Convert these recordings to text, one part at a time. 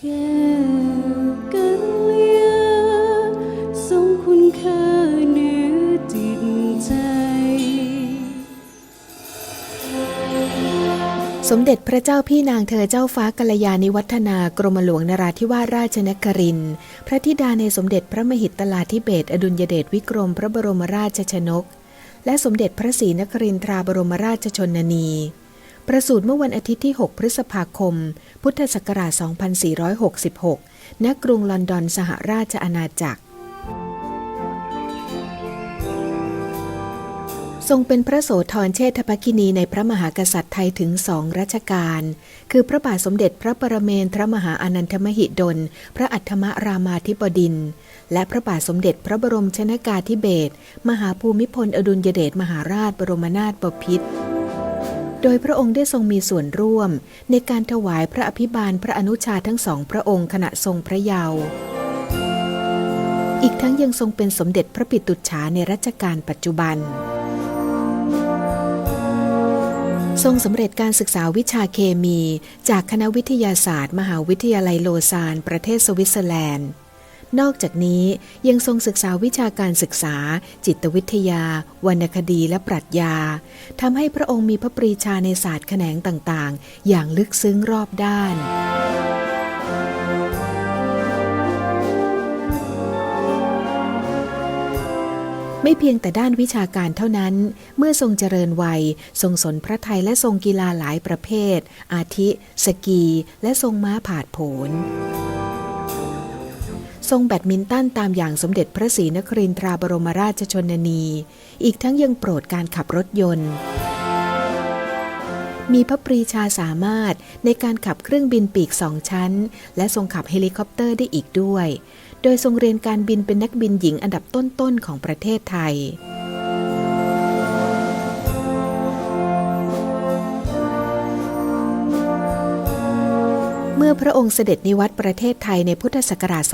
สมเด็จพระเจ้าพี่นางเธอเจ้าฟ้ากัลยาณิวัฒนากรมหลวงนราธิวาสราชนครินทร์พระธิดาในสมเด็จพระมหิตลาธิเบศอดุลยเดชวิกรมพระบรมราชชนก และสมเด็จพระศรีนครินทราบรมราชชนนี ประสูติเมื่อวันอาทิตย์ที่ 6 พฤษภาคม พุทธศักราช 2466 ณ กรุงลอนดอนสหราชอาณาจักร ทรงเป็นพระโสธรเชษฐภคินีในพระมหากษัตริย์ไทยถึงสองรัชกาล คือพระบาทสมเด็จพระปรเมนทรมหาอนันทมหิดล พระอัฏฐมรามาธิบดินและพระบาทสมเด็จพระบรมชนากาธิเบศรมหาภูมิพลอดุลยเดชมหาราชบรมนาถบพิตร โดยพระองค์ได้ทรงมีส่วนร่วม ในการถวายพระอภิบาลพระอนุชาทั้งสองพระองค์ขณะทรงพระเยาว์ อีกทั้งยังทรงเป็นสมเด็จพระปิตุฉาในรัชกาลปัจจุบัน ทรงสำเร็จการศึกษาวิชาเคมี จากคณะวิทยาศาสตร์ มหาวิทยาลัยโลซาน ประเทศสวิตเซอร์แลนด์ นอกจากนี้ยังทรงศึกษาวิชาการศึกษา จิตวิทยา วรรณคดีและปรัชญาทำให้พระองค์มีพระปรีชาในศาสตร์แขนงต่างๆ อย่างลึกซึ้งรอบด้านไม่เพียงแต่ด้านวิชาการเท่านั้น เมื่อทรงเจริญวัย ทรงสนพระไทยและทรงกีฬาหลายประเภท อาทิ สกี และทรงม้าผาดโผน ทรงแบดมินตันตามอย่างสมเด็จพระศรีนครินทราบรมราชชนนี อีกทั้งยังโปรดการขับรถยนต์ มีพระปรีชาสามารถในการขับเครื่องบินปีกสองชั้น และทรงขับเฮลิคอปเตอร์ได้อีกด้วย โดยทรงเรียนการบินเป็นนักบินหญิงอันดับต้นๆของประเทศไทย มื่อพระองค์เสด็จนิวัตประเทศไทยในพุทธศักราช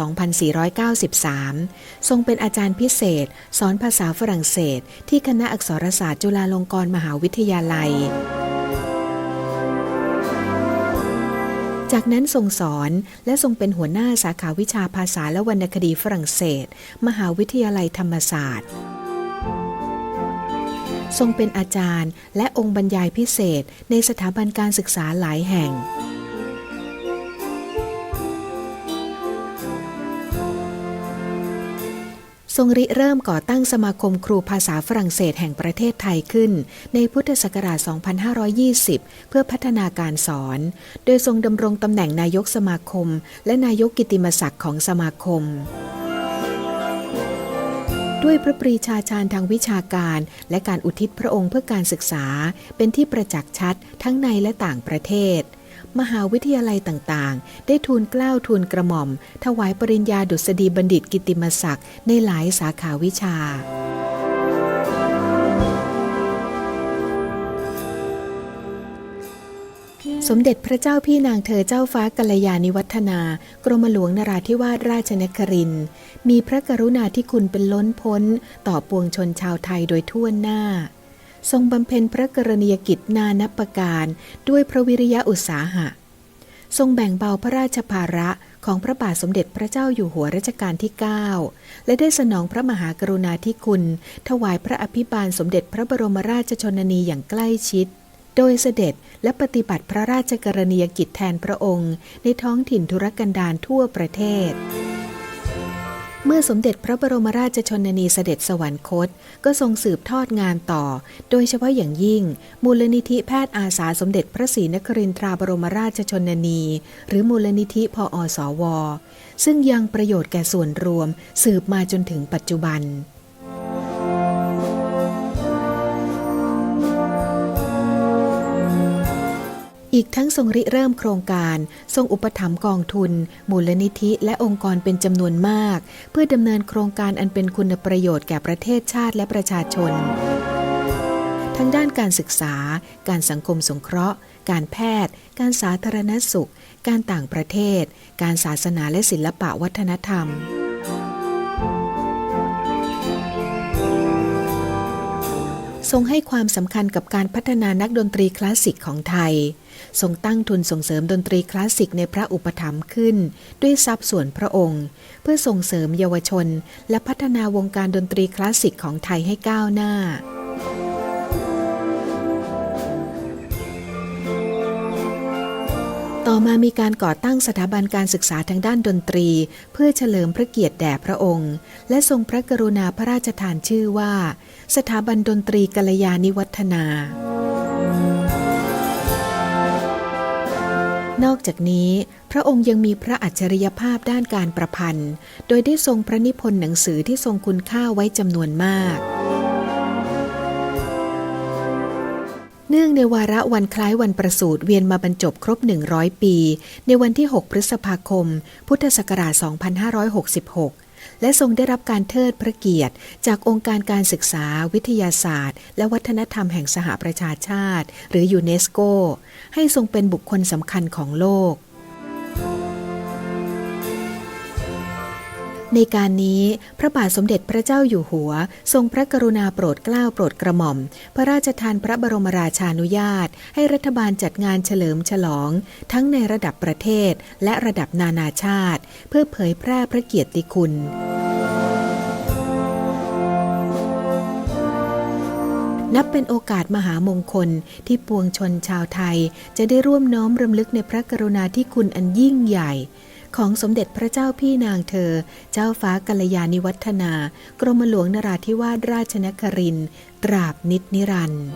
2493 ทรงเป็นอาจารย์พิเศษ สอนภาษาฝรั่งเศส ที่คณะอักษรศาสตร์จุฬาลงกรณ์มหาวิทยาลัย จากนั้นทรงสอนและทรงเป็นหัวหน้าสาขาวิชาภาษาและวรรณคดีฝรั่งเศส มหาวิทยาลัยธรรมศาสตร์ทรงเป็นอาจารย์และองค์บรรยายพิเศษในสถาบันการศึกษาหลายแห่ง ทรงริเริ่มก่อตั้งสมาคมครูภาษาฝรั่งเศสแห่งประเทศไทยขึ้น ในพุทธศักราช 2520 เพื่อพัฒนาการสอน โดยทรงดำรงตำแหน่งนายกสมาคม และนายกกิตติมศักดิ์ของสมาคม ด้วยพระปรีชาชาญทางวิชาการ และการอุทิศพระองค์เพื่อการศึกษา เป็นที่ประจักษ์ชัดทั้งในและต่างประเทศ มหาวิทยาลัยต่างๆ ได้ทูลเกล้าทูลกระหม่อม ถวายปริญญาดุษฎีบัณฑิตกิติมศักดิ์ในหลายสาขาวิชาสมเด็จพระเจ้าพี่นางเธอเจ้าฟ้ากัลยาณิวัฒนา กรมหลวงนราธิวาสราชนคริน มีพระกรุณาธิคุณเป็นล้นพ้น ต่อปวงชนชาวไทยโดยทั่วหน้า ทรงบำเพ็ญพระกรณียกิจนานับประการด้วยพระวิริยะอุตสาหะ ทรงแบ่งเบาพระราชภาระของพระบาทสมเด็จพระเจ้าอยู่หัวรัชกาลที่ 9 และได้สนองพระมหากรุณาธิคุณ ถวายพระอภิบาลสมเด็จพระบรมราชชนนีอย่างใกล้ชิด โดยเสด็จและปฏิบัติพระราชกรณียกิจแทนพระองค์ ในท้องถิ่นธุรกันดารทั่วประเทศ เมื่อสมเด็จพระบรมราชชนนีเสด็จสวรรคต ก็ทรงสืบทอดงานต่อ โดยเฉพาะอย่างยิ่ง มูลนิธิแพทย์อาสาสมเด็จพระศรีนครินทราบรมราชชนนี หรือมูลนิธิพออสว ซึ่งยังประโยชน์แก่ส่วนรวมสืบมาจนถึงปัจจุบัน อีกทั้งทรงริเริ่มโครงการ ทรงอุปถัมภ์กองทุน มูลนิธิและองค์กรเป็นจำนวนมาก เพื่อดำเนินโครงการอันเป็นคุณประโยชน์แก่ประเทศชาติและประชาชน ทั้งด้านการศึกษา การสังคมสงเคราะห์ การแพทย์ การสาธารณสุข การต่างประเทศ การศาสนาและศิลปะวัฒนธรรม ทรงให้ความสำคัญกับการพัฒนานักดนตรีคลาสสิกของไทย ทรงตั้งทุนส่งเสริมดนตรีคลาสสิกในพระอุปถัมภ์ขึ้น ด้วยทรัพย์ส่วนพระองค์ เพื่อส่งเสริมเยาวชน และพัฒนาวงการดนตรีคลาสสิกของไทยให้ก้าวหน้า อมามีการก่อตั้งสถาบันการศึกษาทางด้านดนตรี เพื่อเฉลิมพระเกียรติแด่พระองค์ และทรงพระกรุณาพระราชทานชื่อว่า สถาบันดนตรีกัลยาณิวัฒนา นอกจากนี้ พระองค์ยังมีพระอัจฉริยภาพด้านการประพันธ์ โดยได้ทรงพระนิพนธ์หนังสือที่ทรงคุณค่าไว้จำนวนมาก นื่องในวาระวันคล้ายวันประสูติเวียนมาบรรจบครบ 100 ปี ในวันที่ 6 พฤษภาคม พุทธศักราช 2566 และทรงได้รับการเทิดพระเกียรติ จากองค์การการศึกษา วิทยาศาสตร์ และวัฒนธรรมแห่งสหประชาชาติ หรือยูเนสโก ให้ทรงเป็นบุคคลสำคัญของโลก ในการนี้พระบาทสมเด็จพระเจ้าอยู่หัว ทรงพระกรุณาโปรดเกล้าโปรดกระหม่อม พระราชทานพระบรมราชานุญาต ให้รัฐบาลจัดงานเฉลิมฉลอง ทั้งในระดับประเทศและระดับนานาชาติ เพื่อเผยแพร่พระเกียรติคุณนับเป็นโอกาสมหามงคลที่ปวงชนชาวไทย จะได้ร่วมน้อมรำลึกในพระกรุณาธิคุณอันยิ่งใหญ่ ของสมเด็จพระเจ้าพี่นางเธอ เจ้าฟ้ากัลยาณิวัฒนา กรมหลวงนราธิวาสราชนครินทร์ตราบนิจนิรันดร์